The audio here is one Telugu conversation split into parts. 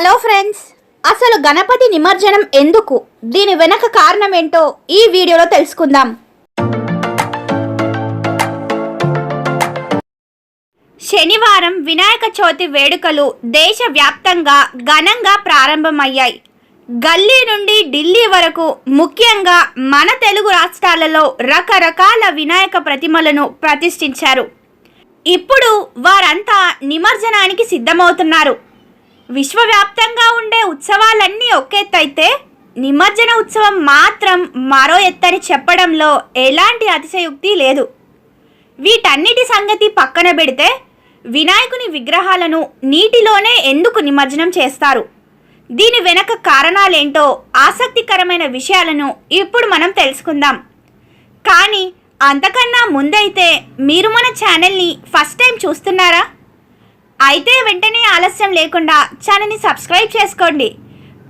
హలో ఫ్రెండ్స్ అసలు గణపతి నిమజ్జనం ఎందుకు? దీని వెనక కారణం ఏంటో ఈ వీడియోలో తెలుసుకుందాం. శనివారం వినాయక చవితి వేడుకలు దేశవ్యాప్తంగా ఘనంగా ప్రారంభమయ్యాయి. గల్లీ నుండి ఢిల్లీ వరకు ముఖ్యంగా మన తెలుగు రాష్ట్రాలలో రకరకాల వినాయక ప్రతిమలను ప్రతిష్ఠించారు. ఇప్పుడు వారంతా నిమజ్జనానికి సిద్ధమవుతున్నారు. విశ్వవ్యాప్తంగా ఉండే ఉత్సవాలన్నీ ఒకెత్తైతే నిమజ్జన ఉత్సవం మాత్రం మరో ఎత్తని చెప్పడంలో ఎలాంటి అతిశయోక్తి లేదు. వీటన్నిటి సంగతి పక్కన పెడితే వినాయకుని విగ్రహాలను నీటిలోనే ఎందుకు నిమజ్జనం చేస్తారు? దీని వెనక కారణాలేంటో ఆసక్తికరమైన విషయాలను ఇప్పుడు మనం తెలుసుకుందాం. కానీ అంతకన్నా ముందైతే మీరు మన ఛానల్ని ఫస్ట్ టైం చూస్తున్నారా? అయితే వెంటనే ఆలస్యం లేకుండా ఛానల్ని సబ్స్క్రైబ్ చేసుకోండి.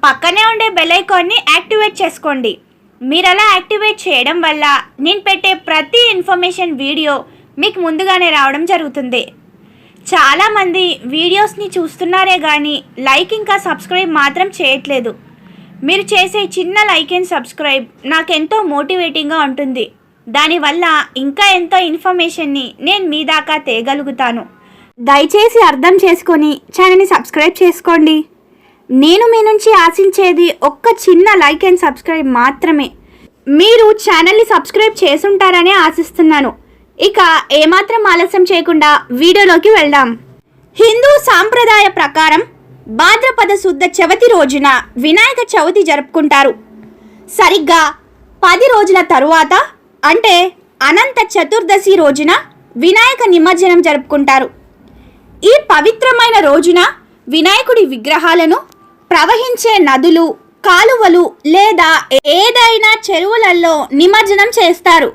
పక్కనే ఉండే బెల్ ఐకాన్ని యాక్టివేట్ చేసుకోండి. మీరు అలా యాక్టివేట్ చేయడం వల్ల నేను పెట్టే ప్రతి ఇన్ఫర్మేషన్ వీడియో మీకు ముందుగానే రావడం జరుగుతుంది. చాలామంది వీడియోస్ని చూస్తున్నారే కానీ లైక్ ఇంకా సబ్స్క్రైబ్ మాత్రం చేయట్లేదు. మీరు చేసే చిన్న లైక్ అండ్ సబ్స్క్రైబ్ నాకెంతో మోటివేటింగ్గా ఉంటుంది. దానివల్ల ఇంకా ఎంతో ఇన్ఫర్మేషన్ని నేను మీ దాకా తేగలుగుతాను. దయచేసి అర్థం చేసుకొని ఛానల్ని సబ్స్క్రైబ్ చేసుకోండి. నేను మీ నుంచి ఆశించేది ఒక్క చిన్న లైక్ అండ్ సబ్స్క్రైబ్ మాత్రమే. మీరు ఛానల్ని సబ్స్క్రైబ్ చేసుంటారనే ఆశిస్తున్నాను. ఇక ఏమాత్రం ఆలస్యం చేయకుండా వీడియోలోకి వెళ్దాం. హిందూ సాంప్రదాయ ప్రకారం భాద్రపద శుద్ధ చవితి రోజున వినాయక చవితి జరుపుకుంటారు. సరిగ్గా పది రోజుల తరువాత అంటే అనంత చతుర్దశి రోజున వినాయక నిమజ్జనం జరుపుకుంటారు. ఈ పవిత్రమైన రోజున వినాయకుడి విగ్రహాలను ప్రవహించే నదులు కాలువలు లేదా ఏదైనా చెరువులలో నిమజ్జనం చేస్తారు.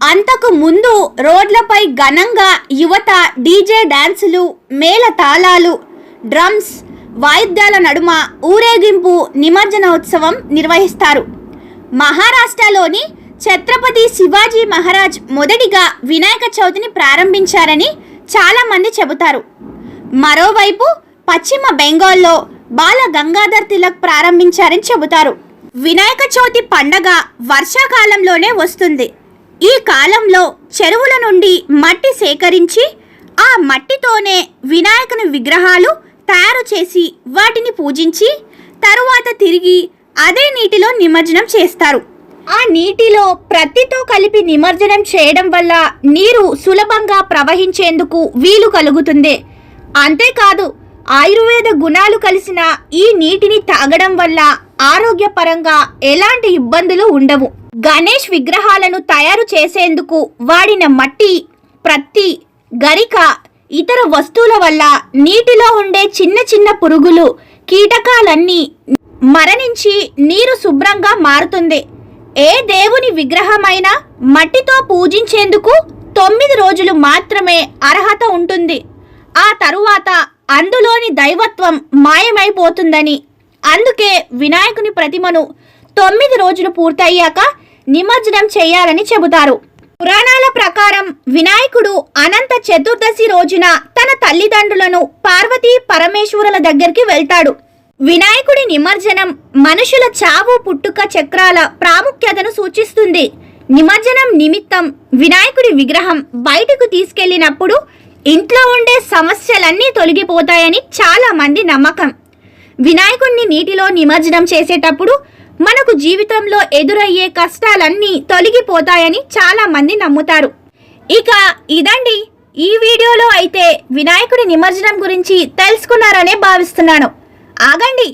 అంతకు ముందు రోడ్లపై ఘనంగా యువత డీజే డాన్సులు మేళ తాళాలు డ్రమ్స్ వాయిద్యాల నడుమ ఊరేగింపు నిమజ్జన ఉత్సవం నిర్వహిస్తారు. మహారాష్ట్రలోని ఛత్రపతి శివాజీ మహారాజ్ మొదటిగా వినాయక చవితిని ప్రారంభించారని చాలామంది చెబుతారు. మరోవైపు పశ్చిమ బెంగాల్లో బాల గంగాధర్ తిలక్ ప్రారంభించారని చెబుతారు. వినాయక చవితి పండగ వర్షాకాలంలోనే వస్తుంది. ఈ కాలంలో చెరువుల నుండి మట్టి సేకరించి ఆ మట్టితోనే వినాయకుని విగ్రహాలు తయారు చేసి వాటిని పూజించి తరువాత తిరిగి అదే నీటిలో నిమజ్జనం చేస్తారు. ఆ నీటిలో ప్రత్తితో కలిపి నిమజ్జనం చేయడం వల్ల నీరు సులభంగా ప్రవహించేందుకు వీలు కలుగుతుంది. అంతేకాదు ఆయుర్వేద గుణాలు కలిసిన ఈ నీటిని తాగడం వల్ల ఆరోగ్యపరంగా ఎలాంటి ఇబ్బందులు ఉండవు. గణేష్ విగ్రహాలను తయారు చేసేందుకు వాడిన మట్టి ప్రత్తి గరిక ఇతర వస్తువుల వల్ల నీటిలో ఉండే చిన్న చిన్న పురుగులు కీటకాలన్నీ మరణించి నీరు శుభ్రంగా మారుతుంది. ఏ దేవుని విగ్రహమైనా మట్టితో పూజించేందుకు తొమ్మిది రోజులు మాత్రమే అర్హత ఉంటుంది. ఆ తరువాత అందులోని దైవత్వం మాయమైపోతుందని. అందుకే వినాయకుని ప్రతిమను తొమ్మిది రోజులు పూర్తయ్యాక నిమజ్జనం చేయాలని చెబుతారు. పురాణాల ప్రకారం వినాయకుడు అనంత చతుర్దశి రోజున తన తల్లిదండ్రులను పార్వతీ పరమేశ్వరుల దగ్గరికి వెళ్తాడు. వినాయకుడి నిమజ్జనం మనుషుల చావు పుట్టుక చక్రాల ప్రాముఖ్యతను సూచిస్తుంది. నిమజ్జనం నిమిత్తం వినాయకుడి విగ్రహం బయటకు తీసుకెళ్ళినప్పుడు ఇంట్లో ఉండే సమస్యలన్నీ తొలగిపోతాయని చాలా మంది నమ్మకం. వినాయకుడిని నీటిలో నిమజ్జనం చేసేటప్పుడు మనకు జీవితంలో ఎదురయ్యే కష్టాలన్నీ తొలగిపోతాయని చాలా మంది నమ్ముతారు. ఇక ఇదండి. ఈ వీడియోలో అయితే వినాయకుడి నిమజ్జనం గురించి తెలుసుకున్నారనే భావిస్తున్నాను. ఆగండి.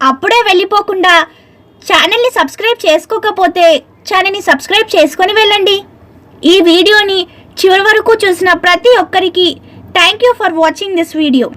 అప్పుడే వెళ్ళిపోకుండా ఛానల్ని సబ్స్క్రైబ్ చేసుకోకపోతే ఛానల్ని సబ్స్క్రైబ్ చేసుకొని వెళ్ళండి. ఈ వీడియోని చివరి వరకు చూసిన ప్రతి ఒక్కరికి thank you for watching this video.